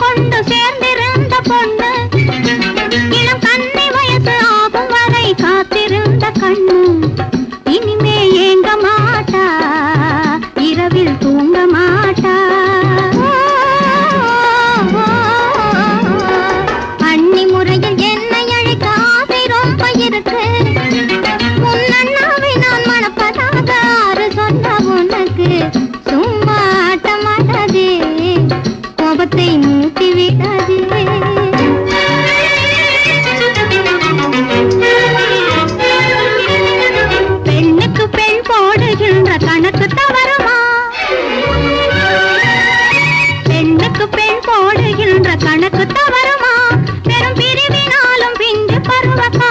కొండు చేర్ని என்ற கணக்கு தவறுமா? பெண்ணுக்கு பெண் போடுகின்ற கணக்கு தவறுமா? பெரும் பிரிவினாலும் பிஞ்சு பருவத்தா